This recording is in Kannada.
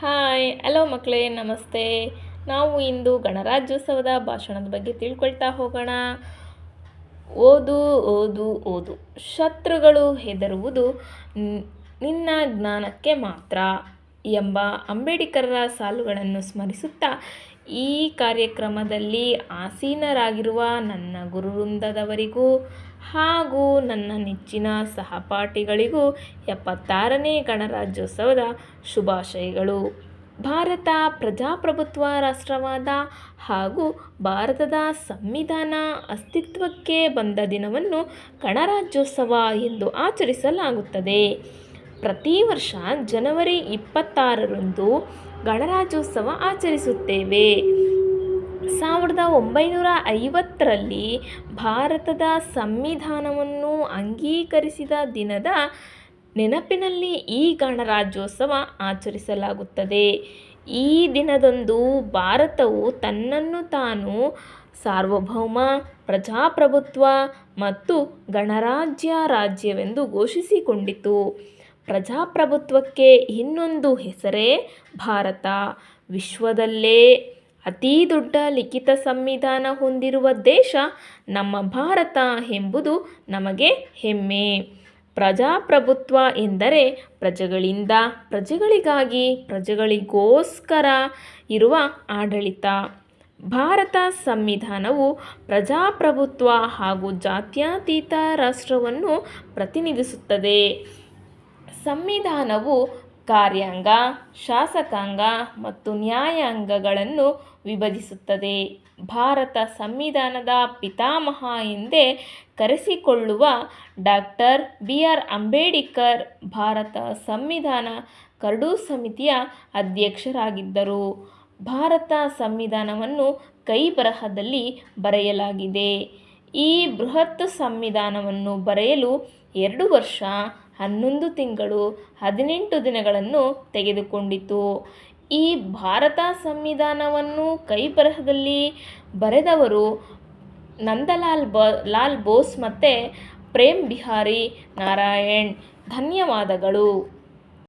ಹಾಯ್, ಹಲೋ ಮಕ್ಕಳೇ, ನಮಸ್ತೆ. ನಾವು ಇಂದು ಗಣರಾಜ್ಯೋತ್ಸವದ ಭಾಷಣದ ಬಗ್ಗೆ ತಿಳ್ಕೊಳ್ತಾ ಹೋಗೋಣ. ಓದು ಓದು ಓದು. ಶತ್ರುಗಳು ಹೆದರುವುದು ನಿನ್ನ ಜ್ಞಾನಕ್ಕೆ ಮಾತ್ರ. ಎಂಬ ಅಂಬೇಡ್ಕರರ ಸಾಲುಗಳನ್ನು ಸ್ಮರಿಸುತ್ತಾ ಈ ಕಾರ್ಯಕ್ರಮದಲ್ಲಿ ಆಸೀನರಾಗಿರುವ ನನ್ನ ಗುರುವೃಂದದವರಿಗೂ ಹಾಗೂ ನನ್ನ ನೆಚ್ಚಿನ ಸಹಪಾಠಿಗಳಿಗೂ ಎಪ್ಪತ್ತಾರನೇ ಗಣರಾಜ್ಯೋತ್ಸವದ ಶುಭಾಶಯಗಳು. ಭಾರತ ಪ್ರಜಾಪ್ರಭುತ್ವ ರಾಷ್ಟ್ರವಾದ ಹಾಗೂ ಭಾರತದ ಸಂವಿಧಾನ ಅಸ್ತಿತ್ವಕ್ಕೆ ಬಂದ ದಿನವನ್ನು ಗಣರಾಜ್ಯೋತ್ಸವ ಎಂದು ಆಚರಿಸಲಾಗುತ್ತದೆ. ಪ್ರತಿ ವರ್ಷ ಜನವರಿ ಇಪ್ಪತ್ತಾರರಂದು ಗಣರಾಜ್ಯೋತ್ಸವ ಆಚರಿಸುತ್ತೇವೆ. ಸಾವಿರದ ಒಂಬೈನೂರ ಐವತ್ತರಲ್ಲಿ ಭಾರತದ ಸಂವಿಧಾನವನ್ನು ಅಂಗೀಕರಿಸಿದ ದಿನದ ನೆನಪಿನಲ್ಲಿ ಈ ಗಣರಾಜ್ಯೋತ್ಸವ ಆಚರಿಸಲಾಗುತ್ತದೆ. ಈ ದಿನದಂದು ಭಾರತವು ತನ್ನನ್ನು ತಾನು ಸಾರ್ವಭೌಮ, ಪ್ರಜಾಪ್ರಭುತ್ವ ಮತ್ತು ಗಣರಾಜ್ಯ ರಾಜ್ಯವೆಂದು ಘೋಷಿಸಿಕೊಂಡಿತು. ಪ್ರಜಾಪ್ರಭುತ್ವಕ್ಕೆ ಇನ್ನೊಂದು ಹೆಸರೇ ಭಾರತ. ವಿಶ್ವದಲ್ಲೇ ಅತೀ ದೊಡ್ಡ ಲಿಖಿತ ಸಂವಿಧಾನ ಹೊಂದಿರುವ ದೇಶ ನಮ್ಮ ಭಾರತ ಎಂಬುದು ನಮಗೆ ಹೆಮ್ಮೆ. ಪ್ರಜಾಪ್ರಭುತ್ವ ಎಂದರೆ ಪ್ರಜೆಗಳಿಂದ ಪ್ರಜೆಗಳಿಗಾಗಿ ಪ್ರಜೆಗಳಿಗೋಸ್ಕರ ಇರುವ ಆಡಳಿತ. ಭಾರತ ಸಂವಿಧಾನವು ಪ್ರಜಾಪ್ರಭುತ್ವ ಹಾಗೂ ಜಾತ್ಯತೀತ ರಾಷ್ಟ್ರವನ್ನು ಪ್ರತಿನಿಧಿಸುತ್ತದೆ. ಸಂವಿಧಾನವು ಕಾರ್ಯಾಂಗ, ಶಾಸಕಾಂಗ ಮತ್ತು ನ್ಯಾಯಾಂಗಗಳನ್ನು ವಿಭಜಿಸುತ್ತದೆ. ಭಾರತ ಸಂವಿಧಾನದ ಪಿತಾಮಹ ಎಂದೇ ಕರೆಸಿಕೊಳ್ಳುವ doctor B. R. Ambedkar Bharat ಸಂವಿಧಾನ ಕರಡು ಸಮಿತಿಯ ಅಧ್ಯಕ್ಷರಾಗಿದ್ದರು. ಭಾರತ ಸಂವಿಧಾನವನ್ನು ಕೈ ಬರಹದಲ್ಲಿ ಬರೆಯಲಾಗಿದೆ. ಈ ಬೃಹತ್ ಸಂವಿಧಾನವನ್ನು ಬರೆಯಲು ಎರಡು ವರ್ಷ, ಹನ್ನೊಂದು ತಿಂಗಳು, ಹದಿನೆಂಟು ದಿನಗಳನ್ನು ತೆಗೆದುಕೊಂಡಿತು. ಈ ಭಾರತ ಸಂವಿಧಾನವನ್ನು ಕೈಬರಹದಲ್ಲಿ ಬರೆದವರು ನಂದಲಾಲ್ ಬ, ಲಾಲ್ ಬೋಸ್ ಮತ್ತು ಪ್ರೇಮ್ ಬಿಹಾರಿ ನಾರಾಯಣ್. ಧನ್ಯವಾದಗಳು.